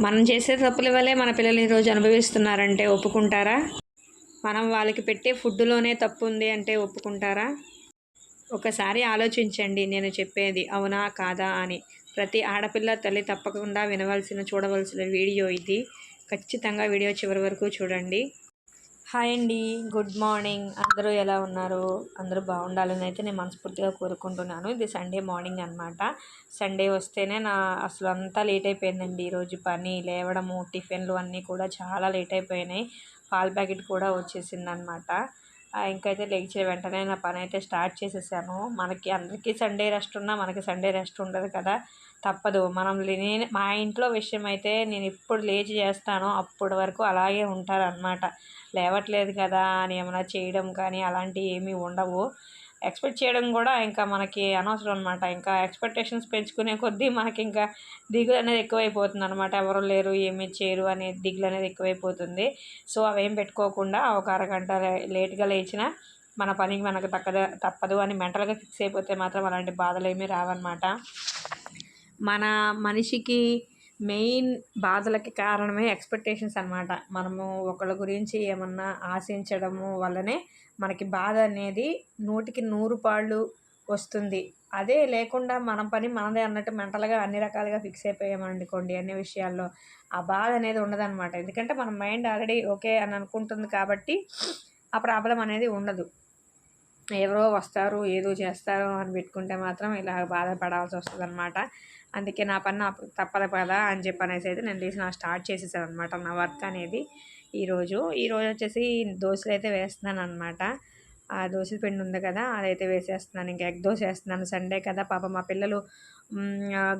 మనం చేసే తప్పుల వల్లే మన పిల్లలు ఈరోజు అనుభవిస్తున్నారంటే ఒప్పుకుంటారా? మనం వాళ్ళకి పెట్టే ఫుడ్లోనే తప్పు ఉంది అంటే ఒప్పుకుంటారా? ఒకసారి ఆలోచించండి నేను చెప్పేది అవునా కాదా అని. ప్రతి ఆడపిల్ల తల్లి తప్పకుండా వినవలసిన చూడవలసిన వీడియో ఇది. ఖచ్చితంగా వీడియో చివరి వరకు చూడండి. హాయ్ అండి. Good morning. అందరూ ఎలా ఉన్నారు? అందరూ బాగుండాలని అయితే నేను మనస్ఫూర్తిగా కోరుకుంటున్నాను. ఇది సండే మార్నింగ్ అనమాట సండే వస్తేనే నా అసలు అంతా లేట్ అయిపోయిందండి. ఈరోజు పని లేవడము టిఫిన్లు అన్నీ కూడా చాలా లేట్ అయిపోయినాయి. పాల్ ప్యాకెట్ కూడా వచ్చేసింది అనమాట ఇంకైతే లేచే వెంటనే నా పని అయితే స్టార్ట్ చేసేసాను. మనకి అందరికీ సండే రెస్ట్ ఉన్నా మనకి సండే రెస్ట్ ఉండదు కదా. తప్పదు. మనం నేను మా ఇంట్లో విషయం అయితే నేను ఎప్పుడు లేచి చేస్తానో అప్పటి వరకు అలాగే ఉంటారనమాట లేవట్లేదు కదా అని ఏమైనా చేయడం కానీ అలాంటివి ఏమీ ఉండవు. ఎక్స్పెక్ట్ చేయడం కూడా ఇంకా మనకి అనవసరం అనమాట ఇంకా ఎక్స్పెక్టేషన్స్ పెంచుకునే కొద్దీ మనకి ఇంకా దిగులు అనేది ఎక్కువైపోతుంది అనమాట ఎవరు లేరు ఏమీ చేయరు అనే దిగులు అనేది ఎక్కువైపోతుంది. సో అవేం పెట్టుకోకుండా ఒక అరగంట లేట్గా లేచినా మన పనికి మనకు తక్కద తప్పదు అని మెంటల్గా ఫిక్స్ అయిపోతే మాత్రం అలాంటి బాధలు ఏమీ రావన్నమాట. మన మనిషికి మెయిన్ బాధలకి కారణమే ఎక్స్పెక్టేషన్స్ అనమాట మనము ఒకళ్ళ గురించి ఏమన్నా ఆశించడము వల్లనే మనకి బాధ అనేది నూటికి నూరు పాళ్ళు వస్తుంది. అదే లేకుండా మన పని మనదే అన్నట్టు మెంటల్గా అన్ని రకాలుగా ఫిక్స్ అయిపోయామనుకోండి అన్ని విషయాల్లో ఆ బాధ అనేది ఉండదన్నమాట. ఎందుకంటే మన మైండ్ ఆల్రెడీ ఓకే అని అనుకుంటుంది కాబట్టి ఆ ప్రాబ్లం అనేది ఉండదు. ఎవరో వస్తారు ఏదో చేస్తారు అని పెట్టుకుంటే మాత్రం ఇలా బాధపడాల్సి వస్తుంది అనమాట అందుకే నా పని నాకు తప్పదు కదా అని చెప్పి అనేసి అయితే నేను లేచి నా స్టార్ట్ చేసేసాను అనమాట నా వర్క్ అనేది ఈరోజు. ఈరోజు వచ్చేసి దోశలు అయితే వేస్తున్నాను అనమాట ఆ దోశల పిండి ఉంది కదా అదైతే వేసేస్తున్నాను. ఇంకా ఎగ్ దోశ వేస్తున్నాను. సండే కదా పాప మా పిల్లలు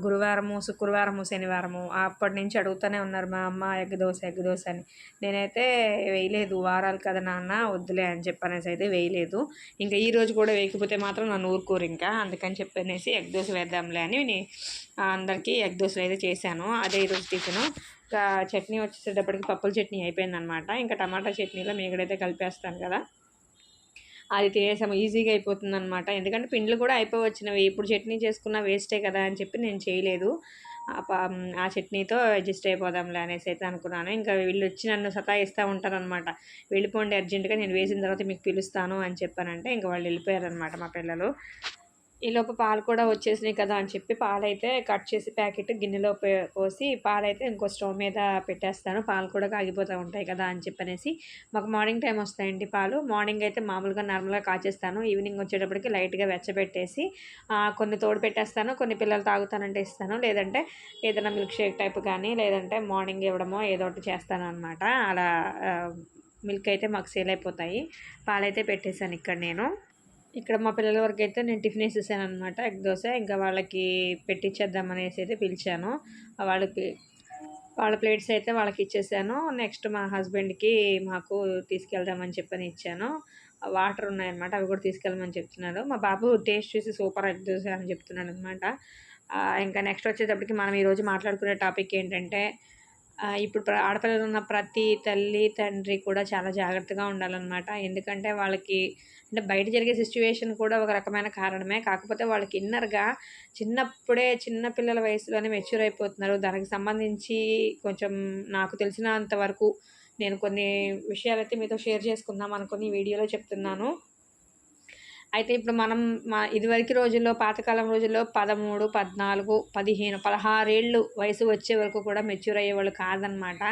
గురువారము శుక్రవారము శనివారము అప్పటి నుంచి అడుగుతూనే ఉన్నారు మా అమ్మ ఎగ్ దోశ ఎగ్ దోశ అని. నేనైతే వేయలేదు వారాలు కదా నాన్న వద్దులే అని చెప్పనేసి అయితే వేయలేదు. ఇంకా ఈ రోజు కూడా వేయకపోతే మాత్రం నన్ను ఊరుకోరు ఇంకా అందుకని చెప్పనేసి ఎగ్ దోశ వేద్దాంలే అని అందరికీ ఎగ్ దోశలు అయితే చేశాను. అదే ఈరోజు టిఫిన్. ఇంకా చట్నీ వచ్చేసేటప్పటికి పప్పుల చట్నీ అయిపోయిందనమాట. ఇంకా టమాటా చట్నీలో మీగడైతే కలిపేస్తాను కదా. అది తినేసాము. ఈజీగా అయిపోతుంది అనమాట ఎందుకంటే పిండ్లు కూడా అయిపోవచ్చినవి. ఇప్పుడు చట్నీ చేసుకున్న వేస్టే కదా అని చెప్పి నేను చేయలేదు. ఆ చట్నీతో అడ్జస్ట్ అయిపోదాంలే అనేసి అయితే అనుకున్నాను. ఇంకా వీళ్ళు వచ్చి నన్ను సతాయిస్తూ ఉంటారనమాట వెళ్ళిపోండి అర్జెంటుగా నేను వేసిన తర్వాత మీకు పిలుస్తాను అని చెప్పానంటే ఇంకా వాళ్ళు వెళ్ళిపోయారనమాట మా పిల్లలు. ఈలోపు పాలు కూడా వచ్చేసినాయి కదా అని చెప్పి పాలైతే కట్ చేసి ప్యాకెట్ గిన్నెలో పోసి పాలైతే ఇంకో స్టవ్ మీద పెట్టేస్తాను. పాలు కూడా కాగిపోతూ ఉంటాయి కదా అని చెప్పనేసి మాకు మార్నింగ్ టైం వస్తాయండి పాలు. మార్నింగ్ అయితే మామూలుగా నార్మల్గా కాచేస్తాను. ఈవినింగ్ వచ్చేటప్పటికి లైట్గా వెచ్చబెట్టేసి కొన్ని తోడు పెట్టేస్తాను. కొన్ని పిల్లలు తాగుతానంటే ఇస్తాను. లేదంటే ఏదైనా మిల్క్ షేక్ టైప్ కానీ లేదంటే మార్నింగ్ ఇవ్వడమో ఏదో ఒకటి చేస్తాను అనమాట అలా మిల్క్ అయితే మాకు సేల్ అయిపోతాయి. పాలైతే పెట్టేశాను ఇక్కడ నేను. ఇక్కడ మా పిల్లల వరకు అయితే నేను టిఫిన్ వేసేసాను అనమాట ఎగ్ దోశ ఇంకా వాళ్ళకి పెట్టించేద్దామనేసి అయితే పిలిచాను. వాళ్ళకి వాళ్ళ ప్లేట్స్ అయితే వాళ్ళకి ఇచ్చేసాను. నెక్స్ట్ మా హస్బెండ్కి మాకు తీసుకెళ్దామని చెప్పని ఇచ్చాను. వాటర్ ఉన్నాయన్నమాట అవి కూడా తీసుకెళ్ళమని చెప్తున్నాడు. మా బాబు టేస్ట్ చూసి సూపర్ ఎగ్ దోశ అని చెప్తున్నాడు అనమాట ఇంకా నెక్స్ట్ వచ్చేటప్పటికి మనం ఈరోజు మాట్లాడుకునే టాపిక్ ఏంటంటే ఇప్పుడు ఆడపిల్లలు ఉన్న ప్రతి తల్లి తండ్రి కూడా చాలా జాగ్రత్తగా ఉండాలన్నమాట. ఎందుకంటే వాళ్ళకి అంటే బయట జరిగే సిచ్యువేషన్ కూడా ఒక రకమైన కారణమే. కాకపోతే వాళ్ళకి ఇన్నర్గా చిన్నప్పుడే చిన్న పిల్లల వయసులోనే మెచ్యూర్ అయిపోతున్నారు. దానికి సంబంధించి కొంచెం నాకు తెలిసినంత వరకు నేను కొన్ని విషయాలైతే మీతో షేర్ చేసుకుందాం అనుకుని వీడియోలో చెప్తున్నాను. అయితే ఇప్పుడు మనం మా ఇదివరకు రోజుల్లో పాతకాలం రోజుల్లో పదమూడు పద్నాలుగు పదిహేను పదహారేళ్ళు వయసు వచ్చే వరకు కూడా మెచ్యూర్ అయ్యేవాళ్ళు కాదనమాట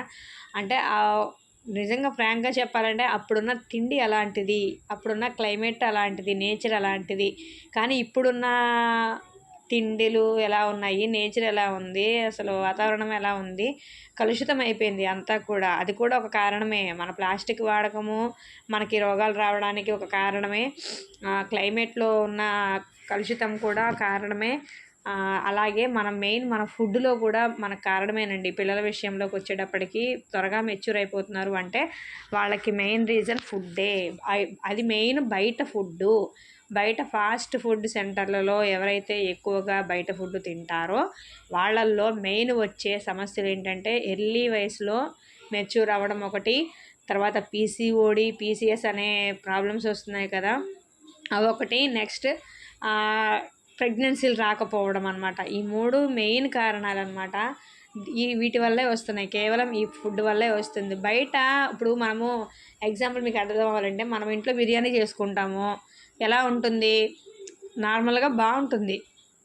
అంటే నిజంగా ఫ్రాంక్గా చెప్పాలంటే అప్పుడున్న తిండి అలాంటిది అప్పుడున్న క్లైమేట్ అలాంటిది నేచర్ అలాంటిది. కానీ ఇప్పుడున్న తిండిలు ఎలా ఉన్నాయి నేచర్ ఎలా ఉంది అసలు వాతావరణం ఎలా ఉంది కలుషితం అయిపోయింది అంతా కూడా. అది కూడా ఒక కారణమే. మన ప్లాస్టిక్ వాడకము మనకి రోగాలు రావడానికి ఒక కారణమే. క్లైమేట్లో ఉన్న కలుషితం కూడా కారణమే. అలాగే మనం మెయిన్ మన ఫుడ్లో కూడా మనకు కారణమేనండి. పిల్లల విషయంలోకి వచ్చేటప్పటికి త్వరగా మెచ్యూర్ అయిపోతున్నారు అంటే వాళ్ళకి మెయిన్ రీజన్ ఫుడ్డే. అది మెయిన్ బయట ఫుడ్డు. బయట ఫాస్ట్ ఫుడ్ సెంటర్లలో ఎవరైతే ఎక్కువగా బయట ఫుడ్ తింటారో వాళ్ళల్లో మెయిన్ వచ్చే సమస్యలు ఏంటంటే ఎర్లీ వయసులో మెచ్యూర్ అవ్వడం ఒకటి తర్వాత పీసీఓడి పీసీఎస్ అనే ప్రాబ్లమ్స్ వస్తున్నాయి కదా. అవి ఒకటి నెక్స్ట్ ప్రెగ్నెన్సీలు రాకపోవడం అనమాట ఈ మూడు మెయిన్ కారణాలు అనమాట ఈ వీటి వల్లే వస్తున్నాయి. కేవలం ఈ ఫుడ్ వల్లే వస్తుంది. బయట ఇప్పుడు మనము ఎగ్జాంపుల్ మీకు అర్థం అవ్వాలంటే మనం ఇంట్లో బిర్యానీ చేసుకుంటాము. ఎలా ఉంటుంది? నార్మల్గా బాగుంటుంది.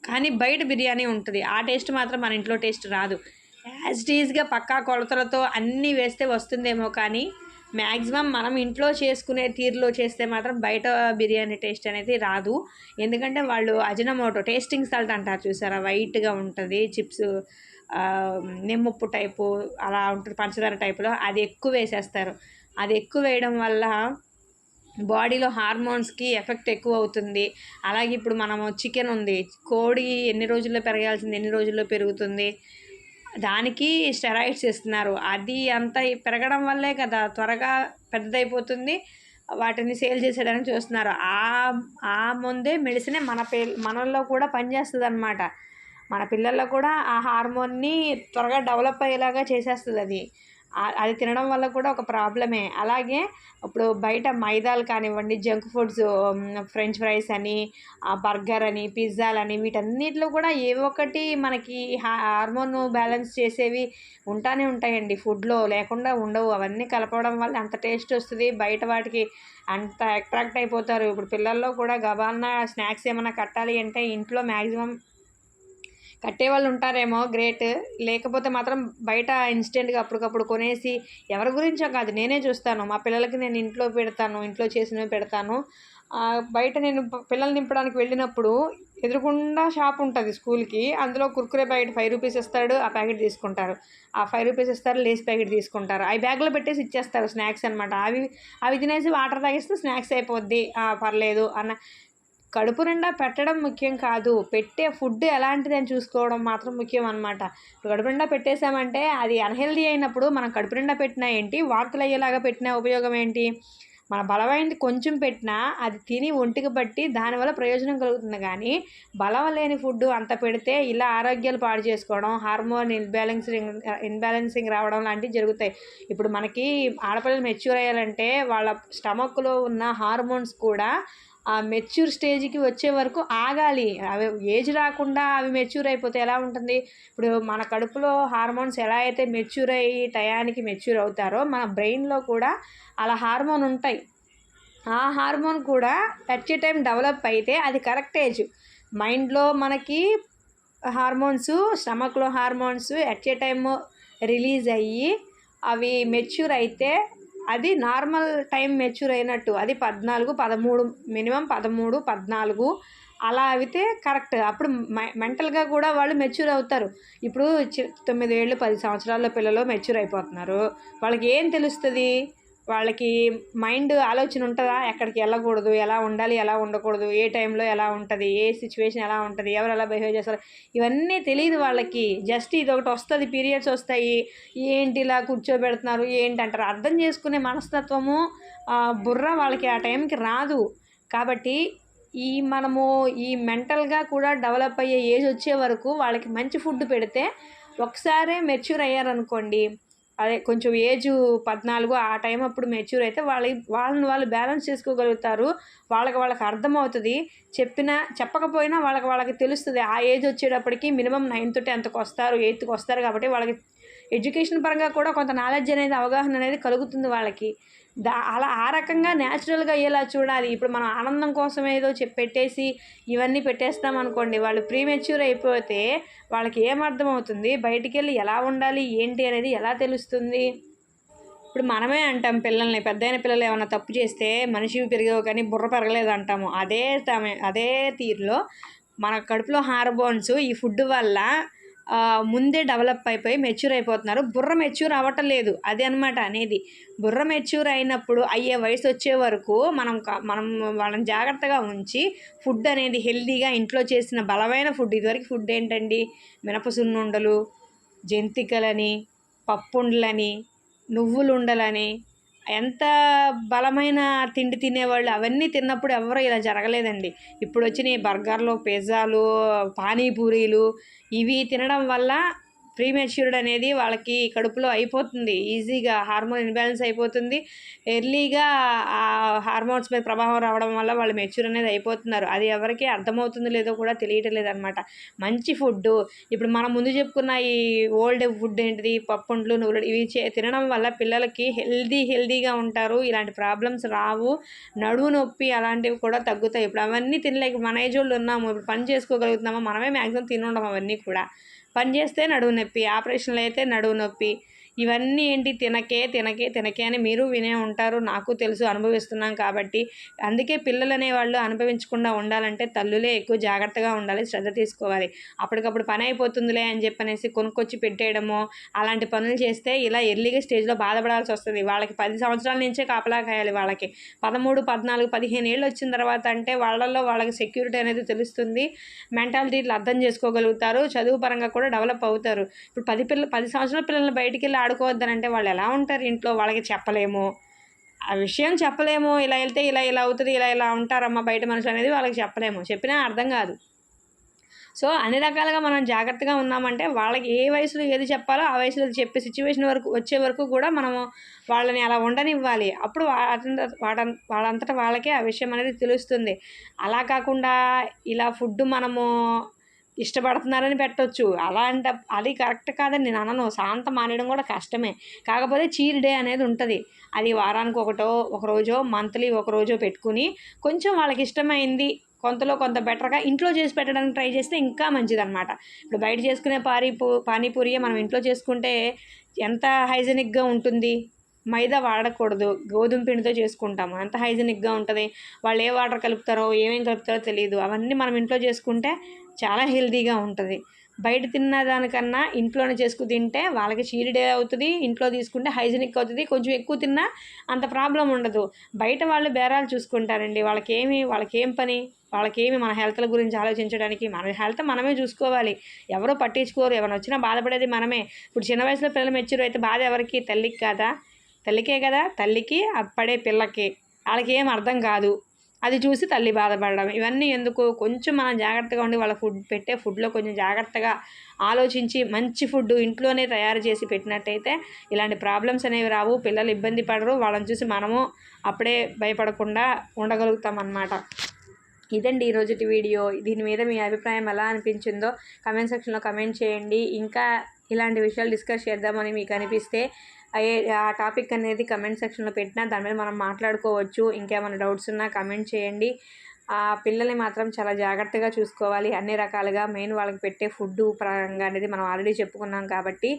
కానీ బయట బిర్యానీ ఉంటుంది. ఆ టేస్ట్ మాత్రం మన ఇంట్లో టేస్ట్ రాదు. యాజ్ ఈజ్గా పక్కా కొలతలతో అన్నీ వేస్తే వస్తుందేమో కానీ మ్యాక్సిమం మనం ఇంట్లో చేసుకునే తీరులో చేస్తే మాత్రం బయట బిర్యానీ టేస్ట్ అనేది రాదు. ఎందుకంటే వాళ్ళు అజనమోటో టేస్టింగ్ సాల్ట్ అంటారు చూసారా? వైట్గా ఉంటుంది చిప్స్ నిమ్మప్పు టైపు అలా ఉంటుంది పంచదార టైపులో అది ఎక్కువ వేసేస్తారు. అది ఎక్కువ వేయడం వల్ల బాడీలో హార్మోన్స్కి ఎఫెక్ట్ ఎక్కువ అవుతుంది. అలాగే ఇప్పుడు మనము చికెన్ ఉంది కోడి ఎన్ని రోజుల్లో పెరగాల్సింది ఎన్ని రోజుల్లో పెరుగుతుంది దానికి స్టెరాయిడ్స్ ఇస్తున్నారు అది అంత పెరగడం వల్లే కదా త్వరగా పెద్దదైపోతుంది. వాటిని సేల్ చేసేయడానికి చూస్తున్నారు. ఆ ఆ ముందే మెడిసినే మన పి మనల్లో కూడా పనిచేస్తుంది అనమాట మన పిల్లల్లో కూడా ఆ హార్మోన్ని త్వరగా డెవలప్ అయ్యేలాగా చేసేస్తుంది అది అది తినడం వల్ల కూడా ఒక ప్రాబ్లమే. అలాగే ఇప్పుడు బయట మైదాలు కానివ్వండి జంక్ ఫుడ్స్ ఫ్రెంచ్ ఫ్రైస్ అని బర్గర్ అని పిజ్జాలని వీటన్నిటిలో కూడా ఏ ఒక్కటి మనకి హార్మోన్ బ్యాలెన్స్ చేసేవి ఉంటానే ఉంటాయండి. ఫుడ్లో లేకుండా ఉండవు. అవన్నీ కలపడం వల్ల అంత టేస్ట్ వస్తుంది. బయట వాటికి అంత అట్రాక్ట్ అయిపోతారు. ఇప్పుడు పిల్లల్లో కూడా గబాలన స్నాక్స్ ఏమైనా కట్టాలి అంటే ఇంట్లో మ్యాక్సిమం కట్టేవాళ్ళు ఉంటారేమో గ్రేట్. లేకపోతే మాత్రం బయట ఇన్స్టెంట్గా అప్పటికప్పుడు కొనేసి ఎవరి గురించో కాదు నేనే చూస్తాను. మా పిల్లలకి నేను ఇంట్లో పెడతాను ఇంట్లో చేసినవి పెడతాను. బయట నేను పిల్లలు నింపడానికి వెళ్ళినప్పుడు ఎదురుకుండా షాప్ ఉంటుంది స్కూల్కి. అందులో కుర్కురే ప్యాకెట్ ఫైవ్ రూపీస్ ఇస్తాడు ఆ ప్యాకెట్ తీసుకుంటారు. ఆ ఫైవ్ రూపీస్ ఇస్తారు లేస్ ప్యాకెట్ తీసుకుంటారు. అవి బ్యాగ్లో పెట్టేసి ఇచ్చేస్తారు స్నాక్స్ అనమాట అవి అవి తినేసి వాటర్ తాగిస్తే స్నాక్స్ అయిపోద్ది. పర్లేదు అన్న కడుపు నిండా పెట్టడం ముఖ్యం కాదు. పెట్టే ఫుడ్ ఎలాంటిది అని చూసుకోవడం మాత్రం ముఖ్యం అనమాట కడుపు నిండా పెట్టేశామంటే అది అన్హెల్దీ అయినప్పుడు మనం కడుపు నిండా పెట్టినా ఏంటి? వార్తలు అయ్యేలాగా పెట్టిన ఉపయోగం ఏంటి? మన బలమైనది కొంచెం పెట్టినా అది తిని ఒంటికి బట్టి దానివల్ల ప్రయోజనం కలుగుతుంది కానీ బలం లేని ఫుడ్ అంత పెడితే ఇలా ఆరోగ్యాలు పాడు చేసుకోవడం హార్మోన్ ఇన్బ్యాలెన్సింగ్ ఇన్బ్యాలెన్సింగ్ రావడం లాంటివి జరుగుతాయి. ఇప్పుడు మనకి ఆడపిల్లలు మెచ్యూర్ అయ్యాలంటే వాళ్ళ స్టమక్లో ఉన్న హార్మోన్స్ కూడా ఆ మెచ్యూర్ స్టేజ్కి వచ్చే వరకు ఆగాలి. అవి ఏజ్ రాకుండా అవి మెచ్యూర్ అయిపోతే ఎలా ఉంటుంది? ఇప్పుడు మన కడుపులో హార్మోన్స్ ఎలా అయితే మెచ్యూర్ అయ్యి టయానికి మెచ్యూర్ అవుతారో మన బ్రెయిన్లో కూడా అలా హార్మోన్ ఉంటాయి. ఆ హార్మోన్ కూడా టచ్ టైం డెవలప్ అయితే అది కరెక్ట్ ఏజ్. మైండ్లో మనకి hormones స్టమక్లో hormones at a time release అయ్యి అవి మెచ్యూర్ అయితే అది నార్మల్ టైం మెచ్యూర్ అయినట్టు. అది పద్నాలుగు పదమూడు మినిమం పదమూడు పద్నాలుగు అలా అయితే కరెక్ట్. అప్పుడు మెంటల్గా కూడా వాళ్ళు మెచ్యూర్ అవుతారు. ఇప్పుడు తొమ్మిది ఏళ్ళు పది సంవత్సరాల పిల్లలు మెచ్యూర్ అయిపోతున్నారు. వాళ్ళకి ఏం తెలుస్తుంది? వాళ్ళకి మైండ్ ఆలోచన ఉంటుందా? ఎక్కడికి వెళ్ళకూడదు. ఎలా ఉండాలి? ఎలా ఉండకూడదు? ఏ టైంలో ఎలా ఉంటుంది? ఏ సిచ్యువేషన్ ఎలా ఉంటుంది? ఎవరు ఎలా బిహేవ్ చేస్తారు? ఇవన్నీ తెలియదు వాళ్ళకి. జస్ట్ ఇది ఒకటి వస్తుంది పీరియడ్స్ వస్తాయి. ఏంటి ఇలా కూర్చోబెడుతున్నారు? ఏంటి అంటారు? అర్థం చేసుకునే మనస్తత్వము బుర్ర వాళ్ళకి ఆ టైంకి రాదు. కాబట్టి ఈ మనము ఈ మెంటల్గా కూడా డెవలప్ అయ్యే ఏజ్ వచ్చే వరకు వాళ్ళకి మంచి ఫుడ్ పెడితే ఒకసారే మెచ్యూర్ అయ్యారనుకోండి అదే కొంచెం ఏజ్ పద్నాలుగు ఆ టైం అప్పుడు మెచ్యూర్ అయితే వాళ్ళ వాళ్ళని వాళ్ళు బ్యాలెన్స్ చేసుకోగలుగుతారు. వాళ్ళకి వాళ్ళకి అర్థమవుతుంది. చెప్పినా చెప్పకపోయినా వాళ్ళకి వాళ్ళకి తెలుస్తుంది. ఆ ఏజ్ వచ్చేటప్పటికి మినిమం నైన్త్ టెన్త్కి వస్తారు ఎయిత్కి వస్తారు కాబట్టి వాళ్ళకి ఎడ్యుకేషన్ పరంగా కూడా కొంత నాలెడ్జ్ అనేది అవగాహన అనేది కలుగుతుంది వాళ్ళకి. దా అలా ఆ రకంగా న్యాచురల్గా అయ్యేలా చూడాలి. ఇప్పుడు మనం ఆనందం కోసం ఏదో పెట్టేసి ఇవన్నీ పెట్టేస్తాం అనుకోండి వాళ్ళు ప్రీమెచ్యూర్ అయిపోతే వాళ్ళకి ఏం అర్థమవుతుంది? బయటికి వెళ్ళి ఎలా ఉండాలి? ఏంటి అనేది ఎలా తెలుస్తుంది? ఇప్పుడు మనమే అంటాం పిల్లల్ని పెద్దయిన పిల్లలు ఏమైనా తప్పు చేస్తే మనిషి పెరిగావు కానీ బుర్ర పెరగలేదు అంటాము. అదే అదే తీరులో మన కడుపులో హార్మోన్స్ ఈ ఫుడ్ వల్ల ముందే డెవలప్ అయిపోయి మెచ్యూర్ అయిపోతున్నారు. బుర్ర మెచ్యూర్ అవ్వటం లేదు అదే అనమాట అనేది. బుర్ర మెచ్యూర్ అయినప్పుడు అయ్యే వయసు వచ్చే వరకు మనం మనం వాళ్ళని జాగ్రత్తగా ఉంచి ఫుడ్ అనేది హెల్తీగా ఇంట్లో చేసిన బలమైన ఫుడ్ ఇదివరకు ఫుడ్ ఏంటండి? మినపసున్నుండలు జంతికలని పప్పుండలని నువ్వులుండలని ఎంత బలమైన తిండి తినేవాళ్ళు అవన్నీ తిన్నప్పుడు ఎవరు ఇలా జరగలేదండి. ఇప్పుడు వచ్చిన బర్గర్లు పిజ్జాలు పానీపూరీలు ఇవి తినడం వల్ల ప్రీ మెచ్యూర్డ్ అనేది వాళ్ళకి కడుపులో అయిపోతుంది. ఈజీగా హార్మోన్ ఇన్బ్యాలెన్స్ అయిపోతుంది. ఎర్లీగా ఆ హార్మోన్స్ మీద ప్రభావం రావడం వల్ల వాళ్ళు మెచ్యూర్ అనేది అయిపోతున్నారు. అది ఎవరికి అర్థమవుతుందో లేదో కూడా తెలియటం లేదనమాట. మంచి ఫుడ్ ఇప్పుడు మనం ముందు చెప్పుకున్న ఈ ఓల్డ్ ఫుడ్ ఏంటిది? పప్పుండ్లు నువ్వులు ఇవి తినడం వల్ల పిల్లలకి హెల్దీ హెల్దీగా ఉంటారు. ఇలాంటి ప్రాబ్లమ్స్ రావు. నడువు నొప్పి అలాంటివి కూడా తగ్గుతాయి. ఇప్పుడు అవన్నీ తినలేక మన ఏజ్ వాళ్ళు ఉన్నాము. ఇప్పుడు పని చేసుకోగలుగుతున్నాము? మనమే మ్యాక్సిమం తినుండం అవన్నీ కూడా. పని చేస్తే నడువు నొప్పి ఆపరేషన్లు అయితే నడువు నొప్పి. ఇవన్నీ ఏంటి? తినకే తినకే తినకే అని మీరు వినే ఉంటారు. నాకు తెలుసు అనుభవిస్తున్నాం కాబట్టి. అందుకే పిల్లలు అనేవాళ్ళు అనుభవించకుండా ఉండాలంటే తల్లులే ఎక్కువ జాగ్రత్తగా ఉండాలి శ్రద్ధ తీసుకోవాలి. అప్పటికప్పుడు పని అయిపోతుందిలే అని చెప్పనేసి కొనుక్కొచ్చి పెట్టేయడమో అలాంటి పనులు చేస్తే ఇలా ఎర్లీగా స్టేజ్లో బాధపడాల్సి వస్తుంది. వాళ్ళకి పది సంవత్సరాల నుంచే కాపలా కాయాలి వాళ్ళకి. పదమూడు పద్నాలుగు పదిహేను ఏళ్ళు వచ్చిన తర్వాత అంటే వాళ్ళల్లో వాళ్ళకి సెక్యూరిటీ అనేది తెలుస్తుంది. మెంటాలిటీలు అర్థం చేసుకోగలుగుతారు. చదువు పరంగా కూడా డెవలప్ అవుతారు. ఇప్పుడు పది పిల్ల పది సంవత్సరాల పిల్లల్ని బయటికి వెళ్ళి ఆడుకోవద్దనంటే వాళ్ళు ఎలా ఉంటారు? ఇంట్లో వాళ్ళకి చెప్పలేము. ఆ విషయం చెప్పలేము. ఇలా వెళ్తే ఇలా ఇలా అవుతుంది ఇలా ఇలా ఉంటారమ్మా బయట మనుషులు అనేది వాళ్ళకి చెప్పలేము. చెప్పినా అర్థం కాదు. సో అన్ని రకాలుగా మనం జాగ్రత్తగా ఉన్నామంటే వాళ్ళకి ఏ వయసులో ఏది చెప్పాలో ఆ వయసులో చెప్పే సిచ్యువేషన్ వరకు వచ్చే వరకు కూడా మనము వాళ్ళని అలా ఉండనివ్వాలి. అప్పుడు వాట వాళ్ళంతటా వాళ్ళకే ఆ విషయం అనేది తెలుస్తుంది. అలా కాకుండా ఇలా ఫుడ్ మనము ఇష్టపడుతున్నారని పెట్టవచ్చు అలాంటి అది కరెక్ట్ కాదని నేను అనను శాంతం మానేయడం కూడా కష్టమే. కాకపోతే చీర్ డే అనేది ఉంటుంది. అది వారానికి ఒకటో ఒక రోజో మంత్లీ ఒక రోజో పెట్టుకుని కొంచెం వాళ్ళకి ఇష్టమైంది కొంతలో కొంత బెటర్గా ఇంట్లో చేసి పెట్టడానికి ట్రై చేస్తే ఇంకా మంచిదన్నమాట. ఇప్పుడు బయట చేసుకునే పారీపూ పానీపూరి మనం ఇంట్లో చేసుకుంటే ఎంత హైజెనిక్గా ఉంటుంది? మైదా వాడకూడదు. గోధుమ పిండితో చేసుకుంటాము. ఎంత హైజెనిక్గా ఉంటుంది. వాళ్ళు ఏ వాటర్ కలుపుతారో ఏమేమి కలుపుతారో తెలియదు అవన్నీ మనం ఇంట్లో చేసుకుంటే చాలా హెల్తీగా ఉంటుంది. బయట తిన్న దానికన్నా ఇంట్లోనే చేసుకు తింటే వాళ్ళకి షీరిడే అవుతుంది ఇంట్లో తీసుకుంటే హైజీనిక్ అవుతుంది కొంచెం ఎక్కువ తిన్నా అంత ప్రాబ్లం ఉండదు. బయట వాళ్ళు బేరాలు చూసుకుంటారండి. వాళ్ళకేమి వాళ్ళకేం పని వాళ్ళకేమి మన హెల్త్ల గురించి ఆలోచించడానికి మన హెల్త్ మనమే చూసుకోవాలి. ఎవరో పట్టించుకోరు ఎవరైనా వచ్చినా బాధపడేది మనమే. ఇప్పుడు చిన్న వయసులో పిల్లలు మెచ్యూర్ అయితే బాధ ఎవరికి? తల్లికి కాదా? తల్లికే కదా? తల్లికి అప్పుడే పిల్లకి. వాళ్ళకి ఏం అర్థం కాదు. అది చూసి తల్లి బాధపడడం. ఇవన్నీ ఎందుకు? కొంచెం మనం జాగ్రత్తగా ఉండి వాళ్ళ ఫుడ్ పెట్టే ఫుడ్లో కొంచెం జాగ్రత్తగా ఆలోచించి మంచి ఫుడ్ ఇంట్లోనే తయారు చేసి పెట్టినట్టయితే ఇలాంటి ప్రాబ్లమ్స్ అనేవి రావు. పిల్లలు ఇబ్బంది పడరు. వాళ్ళని చూసి మనము అప్పుడే భయపడకుండా ఉండగలుగుతాం అన్నమాట ఇదండి ఈరోజుటి వీడియో. దీని మీద మీ అభిప్రాయం ఎలా అనిపించిందో కమెంట్ సెక్షన్లో కమెంట్ చేయండి. ఇంకా ఇలాంటి విషయాలు డిస్కస్ చేద్దామని మీకు అనిపిస్తే ఆ టాపిక్ అనేది కమెంట్ సెక్షన్లో పెట్టినా దాని మీద మనం మాట్లాడుకోవచ్చు. ఇంకేమైనా డౌట్స్ ఉన్నా కమెంట్ చేయండి. ఆ పిల్లల్ని మాత్రం చాలా జాగ్రత్తగా చూసుకోవాలి. అన్ని రకాలుగా మెయిన్ వాళ్ళకి పెట్టే ఫుడ్ పరంగా అనేది మనం ఆల్రెడీ చెప్పుకున్నాం కాబట్టి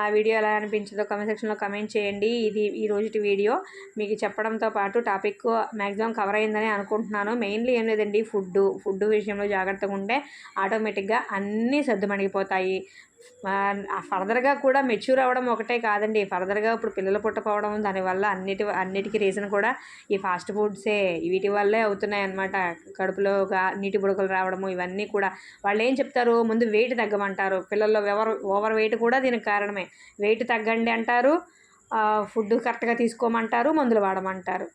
ఆ వీడియో ఎలా అనిపించిందో కమెంట్ సెక్షన్లో కమెంట్ చేయండి. ఇది ఈ రోజుటి వీడియో. మీకు చెప్పడంతో పాటు టాపిక్ మ్యాక్సిమం కవర్ అయిందని అనుకుంటున్నాను. మెయిన్లీ ఏం లేదండి ఫుడ్ ఫుడ్ విషయంలో జాగ్రత్తగా ఉంటే ఆటోమేటిక్గా అన్నీ సర్దుమణిగిపోతాయి. ఫర్దర్గా కూడా మెచ్యూర్ అవ్వడం ఒకటే కాదండి. ఫర్దర్గా ఇప్పుడు పిల్లలు పుట్టకపోవడం దానివల్ల అన్నిటి అన్నిటికీ రీజన్ కూడా ఈ ఫాస్ట్ ఫుడ్సే వీటి వల్లే అవుతున్నాయి అన్నమాట కడుపులోగా నీటి బుడకలు రావడము ఇవన్నీ కూడా. వాళ్ళు ఏం చెప్తారు? ముందు వెయిట్ తగ్గమంటారు. పిల్లల్లో ఎవరు ఓవర్ వెయిట్ కూడా దీనికి కారణమే. వెయిట్ తగ్గండి అంటారు. ఫుడ్ కరెక్ట్గా తీసుకోమంటారు. మందులు వాడమంటారు.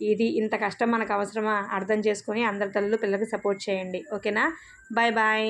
ఇది ఇంత కష్టం మనకు అవసరమా? అర్థం చేసుకొని అందరి తల్లులు పిల్లలకి సపోర్ట్ చేయండి. ఓకేనా? Bye bye